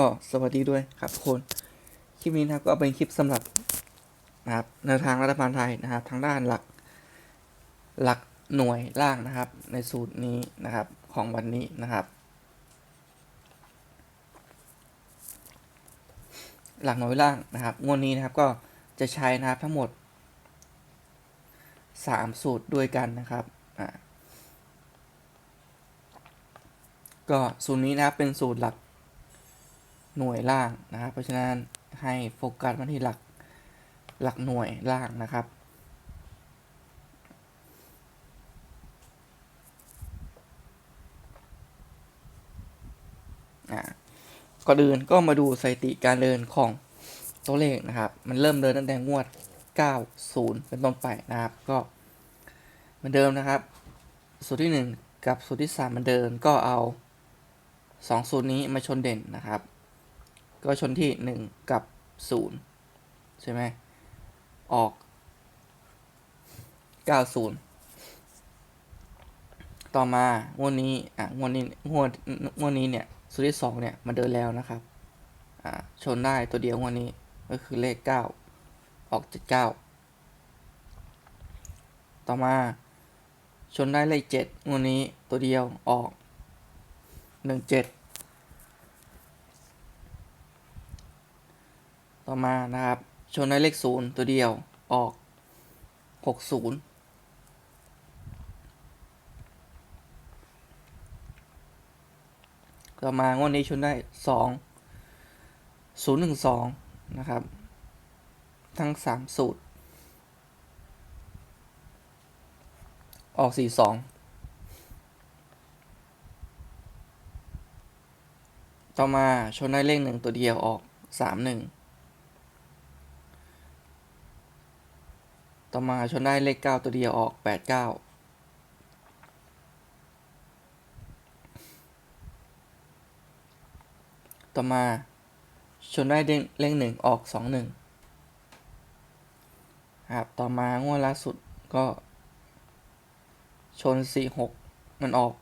ก็สวัสดีด้วยครับทุกคน คลิปนี้นะครับก็เป็นคลิปสำหรับนะครับแนวทางรัฐบาลไทยนะครับ ทางด้านหลัก หลักหน่วยล่างนะครับ ในสูตรนี้นะครับของวันนี้นะครับ หลักหน่วยล่างนะครับงวดนี้นะครับก็จะใช้นะครับทั้งหมด 3 สูตรด้วยกันนะครับอ่าก็สูตรนี้นะครับเป็นสูตรหลัก หน่วยล่างนะครับเพราะฉะนั้นให้โฟกัสมาที่หลักหลักหน่วยล่างนะครับ ก่อนอื่นก็มาดูสถิติการเดินของตัวเลขนะครับ มันเริ่มเดินตั้งแต่งวด 90 เป็นต้นไปนะครับ ก็เหมือนเดิมนะครับ สูตรที่ 1 กับสูตรที่ 3 มันเดินก็เอา 2 สูตรนี้มาชนเด่นนะครับ ก็ชนที่ 1 กับ 0 ใช่ไหม ออก 90 ต่อมางวดนี้ อะ งวดนี้ งวด งวดนี้เนี่ยสุดที่ 2 เนี่ย มาเดินแล้วนะครับ อ่า ชนได้ตัวเดียวงวดนี้ ก็คือเลข 9 ออก 79 ต่อมา ชนได้เลข7งวดนี้ตัวเดียวออก 17 ต่อมานะครับ ชนได้เลขศูนย์ตัวเดียวออกหกศูนย์ต่อมางวดนี้ชนได้สองศูนย์หนึ่งสองนะครับ ทั้งสามสูตร ออกสี่สองต่อมาชนได้เลขหนึ่งตัวเดียวออกสามหนึ่ง ต่อมาชนได้เลขเก้าตัวเดียวออกแปดเก้าต่อมา ชนได้เลขหนึ่งออกสองหนึ่งครับ ต่อมางวดล่าสุดก็ ชนสี่หกมันออก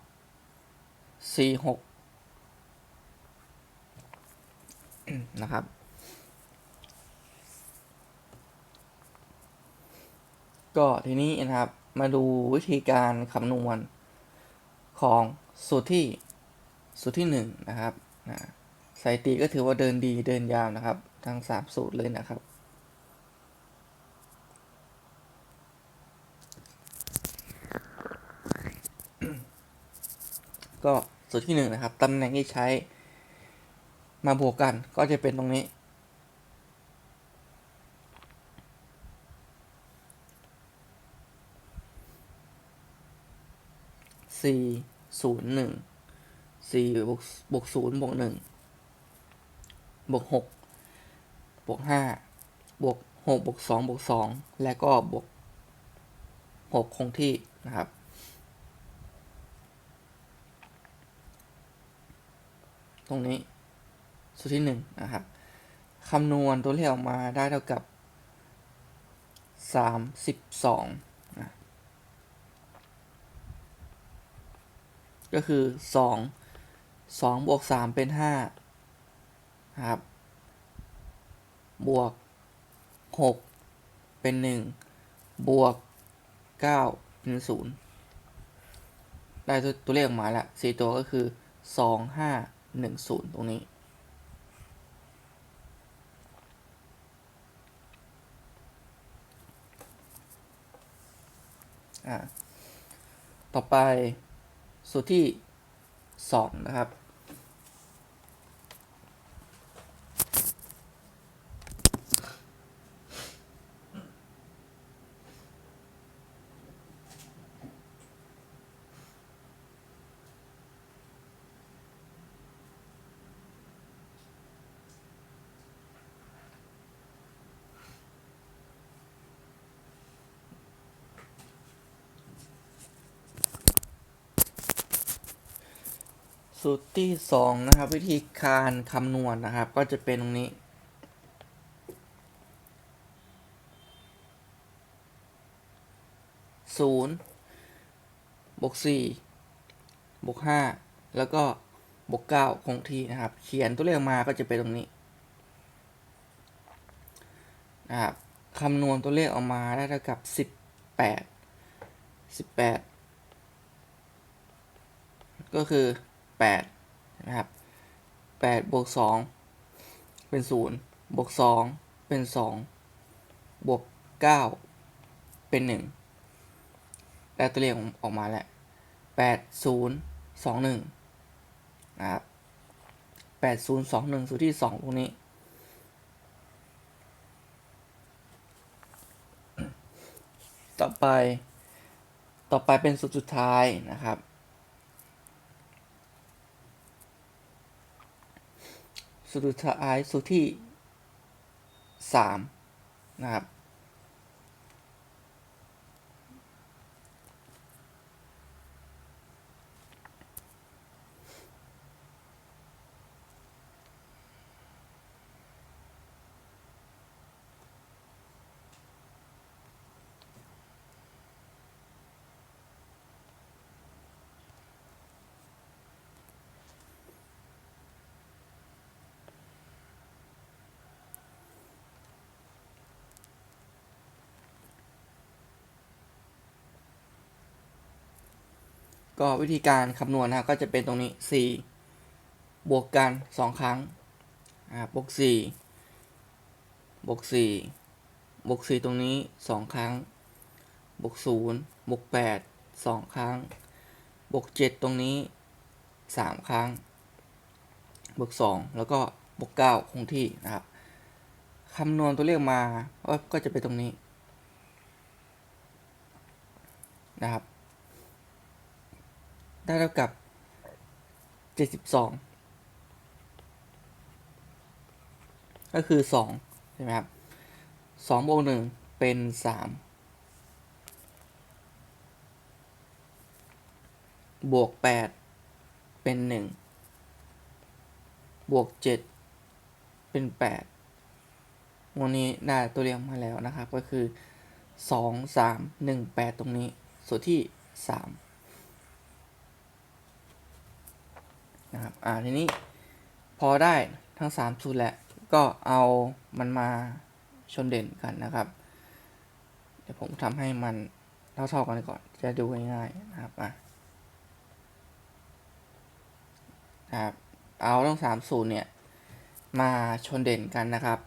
สี่หกนะครับ ก็ทีนี้นะครับมาดูวิธีการคำนวณของสูตรที่สูตรที่หนึ่งนะครับนะสถิติก็ถือว่าเดินดีเดินยาวนะครับ ทั้งสามสูตรเลยนะครับ ก็สูตรที่หนึ่งนะครับตำแหน่งที่ใช้มาบวกกันก็จะเป็นตรงนี้ สี่ศูนย์หนึ่งสี่บวกบวกศูนย์บวกหนึ่งบวกหกบวกห้าบวกหกบวกสองบวกสองและก็บวกหกคงที่นะครับ ตรงนี้สูตรที่หนึ่งนะครับคำนวณตัวเลขออกมาได้เท่ากับสามสิบสองนะ ก็คือสองสองบวกสามเป็นห้าครับ บวกหกเป็นหนึ่งบวกเก้าเป็นศูนย์ได้ตัวเลขออกมาแล้วสี่ตัวก็คือสองห้าหนึ่งศูนย์ตรงนี้ อ่า ต่อไป สูตรที่สองนะครับ สูตรที่สองนะครับ วิธีการคำนวณนะครับ ก็จะเป็นตรงนี้ ศูนย์บวกสี่บวกห้าแล้วก็บวกเก้าคงที่นะครับ เขียนตัวเลขมาก็จะเป็นตรงนี้นะครับคำนวณตัวเลขออกมาได้เท่ากับสิบแปดสิบแปดก็คือ แปดนะครับแปดบวกสองเป็นศูนย์บวกสองเป็นสองบวกเก้าเป็นหนึ่งได้ตัวเลขออกมาแล้วแปดศูนย์สองหนึ่งนะครับแปดศูนย์สองหนึ่งสูตรที่สองตรงนี้ต่อไป ต่อไปเป็นสูตรสุดท้ายนะครับ สุดท้ายสุดที่สามนะครับ ก็วิธีการคำนวณนะครับก็จะเป็นตรงนี้ 4 บวกกัน 2 ครั้งบวก 4 บวก 4 บวก 4 ตรงนี้ 2 ครั้ง บวก 0 บวก 8 2 ครั้ง บวก 7 ตรงนี้ 3 ครั้ง บวก 2 แล้วก็บวก 9 คงที่นะครับคำนวณตัวเลขมาก็จะเป็นตรงนี้นะครับ ได้เท่ากับ72ก็คือ2ใช่ไหมครับ2บวก1เป็น3บวก8เป็น1บวก7เป็น8วันนี้ได้ตัวเลขมาแล้วนะครับ ก็คือ2 3 1 8ตรงนี้ ส่วนที่3 นะครับ อ่า ทีนี้พอได้ทั้ง 3 สูตรแหล้วก็เอามันมาชนเด่นกันนะครับ เดี๋ยวผมทำให้มันเท่าๆกันก่อน จะดูง่ายๆนะครับ อะนะครับ เอาทั้ง3สูตรเนี่ย มาชนเด่นกันนะครับ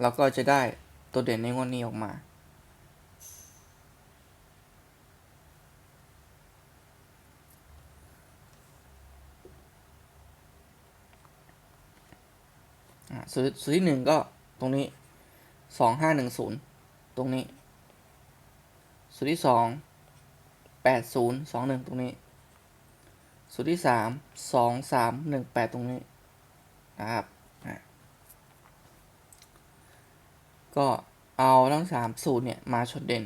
แล้วก็จะได้ตัวเด่นในงวดนี้ออกมา สูตรสูตรที่หนึ่งก็ตรงนี้สองห้าหนึ่งศูนย์ตรงนี้สูตรที่สองแปดศูนย์สองหนึ่งตรงนี้สูตรที่สามสองสามหนึ่งแปดตรงนี้นะครับอะก็เอาทั้งสามสูตรเนี่ยมาชดเด่น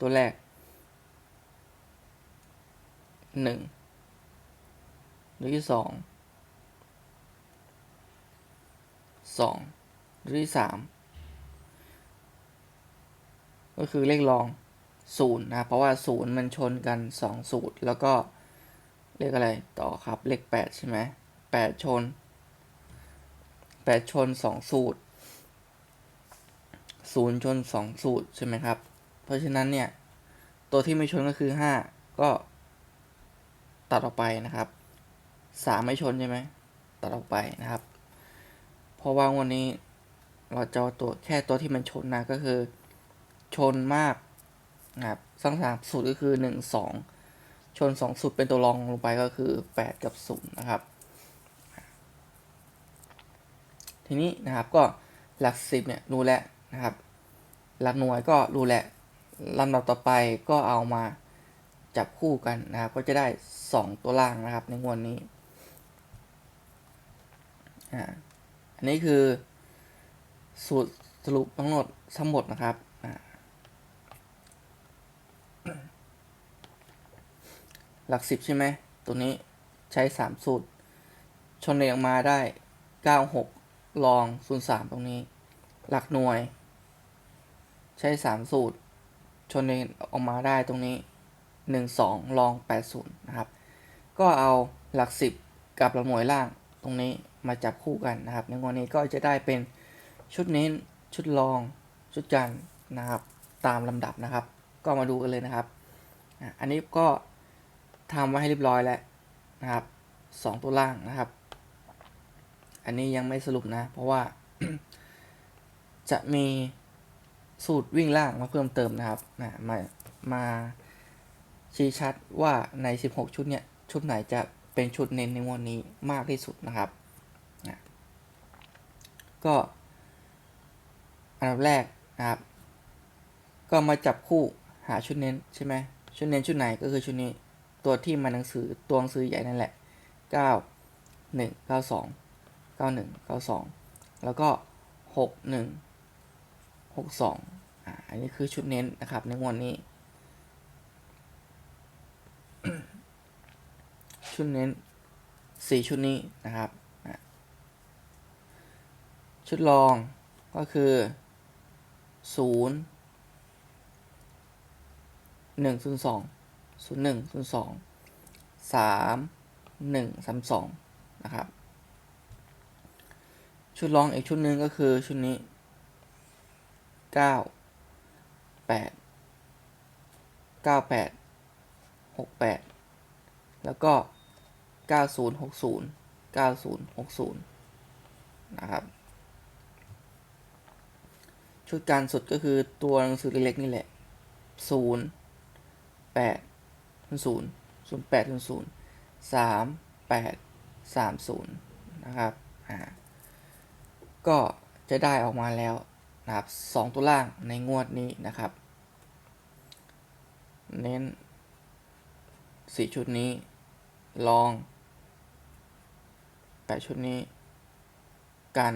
ตัวแรกหนึ่ง หรือที่สองสองหรือที่สามก็คือเลขรองศูนย์นะเพราะว่าศูนย์มันชนกันสองสูตร แล้วก็เลขอะไรต่อครับเลขแปดใช่ไหมแปดชนแปดชนสองสูตรศูนย์ชนสองสูตรใช่ไหมครับ เพราะฉะนั้นเนี่ย ตัวที่ไม่ชนก็คือห้าก็ตัดออกไปนะครับ สามไม่ชนใช่ไหมตัดออกไปนะครับ เพราะว่าวันนี้เราจะตัวแค่ตัวที่มันชนนะก็คือ ชนมากนะครับสร้งสามสูตรก็คือหนึ่งสองชนสองสูตรเป็นตัวรองลงไปก็คือแปดกับศูนย์นะครับ ทีนี้นะครับก็หลักสิบเนี่ยรู้แล้วนะครับ หลักหน่วยก็รู้แล้วลำดับต่อไปก็เอามาจับคู่กันนะครับ ก็จะได้ 2 ตัวล่างนะครับในงวดนนี้ อ่าอันนี้คือ สูตรสรุปทั้งหมดทั้งหมดนะครับอ่าหลักสิบใช่ไหมตัวนี้ใช้3สูตร ชนเรียงมาได้96ลอง03ตรงนี้ หลักหน่วย ใช้3สูตร ชนเรียงออกมาได้ตรงนี้1 2ลอง80นย์นะครับ ก็เอาหลัก10กับหลักหน่วยล่างตรงนี้ มาจับคู่กันนะครับ ในงวดนี้ก็จะได้เป็นชุดเน้น ชุดรอง ชุดกันนะครับ ตามลำดับนะครับ ก็มาดูกันเลยนะครับ อันนี้ก็ทำไว้ให้เรียบร้อยแล้วนะครับสองตัวล่างนะครับ อันนี้ยังไม่สรุปนะ เพราะว่าจะมีสูตรวิ่งล่างมาเพิ่มเติมนะครับนะมามาชี้ชัดว่าใน 16 ชุดเนี่ย ชุดไหนจะเป็นชุดเน้นในวดนี้มากที่สุดนะครับ ก็อันดับแรกนะครับ ก็มาจับคู่หาชุดเน้นใช่ไหมชุดเน้นชุดไหนก็คือชุดนี้ตัวที่มาหนังสือตัวหนังสือใหญ่นั่นแหละ 9 1 9 2 9 1 9 2 แล้วก็ 6 1 6 2อ่าอันนี้คือชุดเน้นนะครับในงวดนี้ ชุดเน้น 4 ชุดนี้นะครับ ชุดรองก็คือ0 1 0 2 0 1 0 2 3 1 3 2นะครับ ชุดรองอีกชุดหนึ่งก็คือชุดนี้9 8 9 8 6 8แล้วก็90 60 90 60นะครับ ชุดการสุดก็คือตัวหนังสือเล็กๆนี่แหละ0 8 0 0 8 0 0 3 8 3 0นะครับ อ่า ก็จะได้ออกมาแล้วนะครับสองตัวล่างในงวดนี้นะครับ เน้นสี่ชุดนี้ ลองแปดชุดนี้ กัน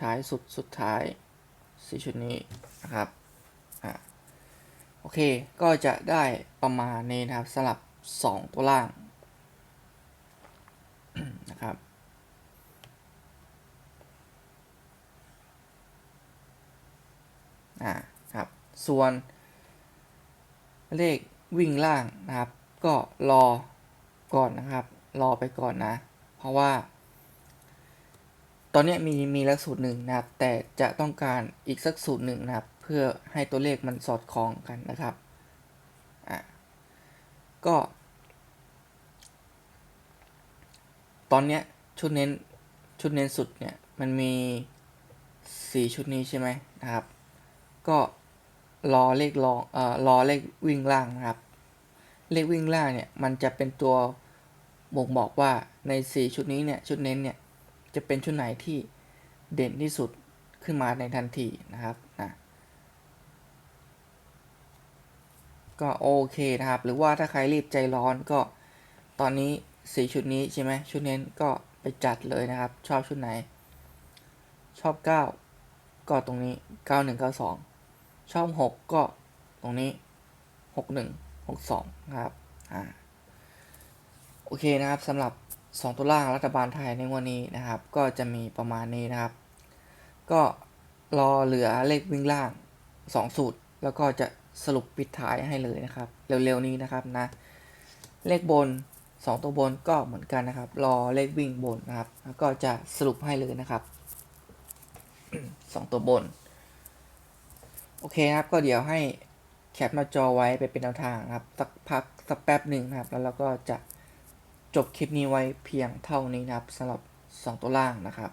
ท้ายสุดสุดท้าย สี่ชุดนี้นะครับอ่าโอเคก็จะได้ประมาณนี้นะครับสลับสองตัวล่างนะครับอ่าครับส่วน เลขวิ่งล่างนะครับ ก็รอก่อนนะครับ รอไปก่อนนะ เพราะว่า ตอนนี้มีมีล้วสูตรหนึ่งนะครับ แต่จะต้องการอีกสักสูตรหนึ่งนะครับ เพื่อให้ตัวเลขมันสอดคล้องกันนะครับอ่าก็ ตอนนี้ชุดเน้นชุดเน้นสุดเนี่ยมันมีสี่ชุดนี้ใช่ไหมนะครับ ก็รอเลขรองเอ่อรอเลขวิ่งล่างนะครับ เลขวิ่งล่างเนี่ยมันจะเป็นตัวบ่งบอกว่าใน 4 ชุดนี้เนี่ยชุดเน้นเนี่ย จะเป็นชุดไหนที่เด่นที่สุดขึ้นมาในทันทีนะครับนะก็โอเคนะครับ หรือว่าถ้าใครรีบใจร้อนก็ตอนนี้4ชุดนี้ใช่ไหมชุดเน้นก็ไปจัดเลยนะครับ ชอบชุดไหน ชอบ 9 ก็ตรงนี้ 9192 ชอบ 6 ก็ตรงนี้ 61 62 นะครับอ่าโอเคนะครับสำหรับ 2 ตัวล่างรัฐบาลไทยในวันนี้นะครับ ก็จะมีประมาณนี้นะครับ ก็รอเหลือเลขวิ่งล่าง 2 สูตร แล้วก็จะสรุปปิดท้ายให้เลยนะครับ เร็วๆนี้นะครับนะ เลขบน 2 ตัวบนก็เหมือนกันนะครับ รอเลขวิ่งบนนะครับ แล้วก็จะสรุปให้เลยนะครับ 2 ตัวบน โอเคครับ ก็เดี๋ยวให้แคปหน้าจอไว้ไปเป็นแนวทางนะครับ สักพักสักแป๊บหนึ่งนะครับ แล้วเราก็จะ จบคลิปนี้ไว้เพียงเท่านี้นะครับสำหรับ 2 ตัวล่างนะครับ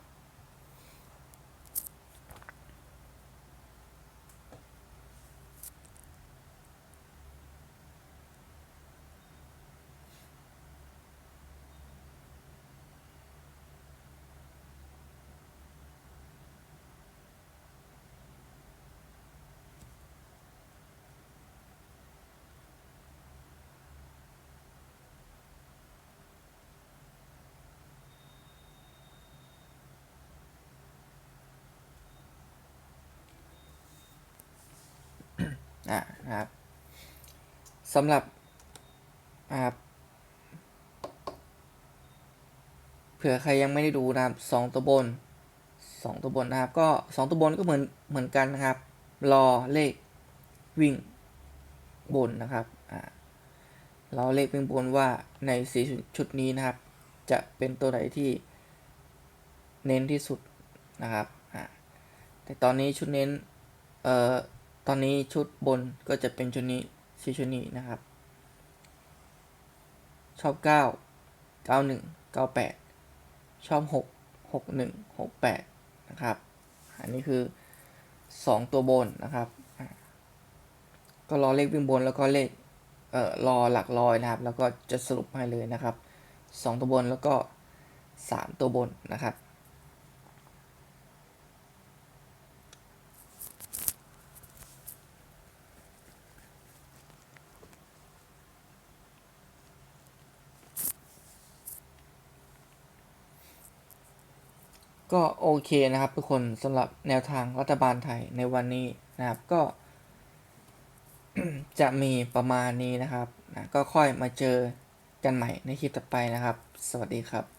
นะครับสำหรับนะครับเผื่อใครยังไม่ได้ดูนะครับสองตัวบนสองตัวบนนะครับ ก็สองตัวบนก็เหมือนเหมือนกันนะครับ รอเลขวิ่งบนนะครับอ่าเราเลขเบื้องบนว่าในสีชุดนี้นะครับ จะเป็นตัวไหนที่เน้นที่สุดนะครับอ่าแต่ตอนนี้ชุดเน้นเอ่อ ตอนนี้ชุดบนก็จะเป็นชุดนี้สีชุดนี้นะครับ ชอบ 9 91 98 ชอบ 6 61 68 นะครับ อันนี้คือ 2 ตัวบนนะครับ ก็รอเลขวิ่งบนแล้วก็เลขเอ่อรอหลักร้อยนะครับ แล้วก็จะสรุปให้เลยนะครับ 2 ตัวบนแล้วก็ 3 ตัวบนนะครับ ก็โอเคนะครับ ทุกคนสำหรับแนวทางรัฐบาลไทยในวันนี้นะครับก็ จะมีประมาณนี้นะครับนะก็ค่อยมาเจอกันใหม่ในคลิปต่อไปนะครับ สวัสดีครับ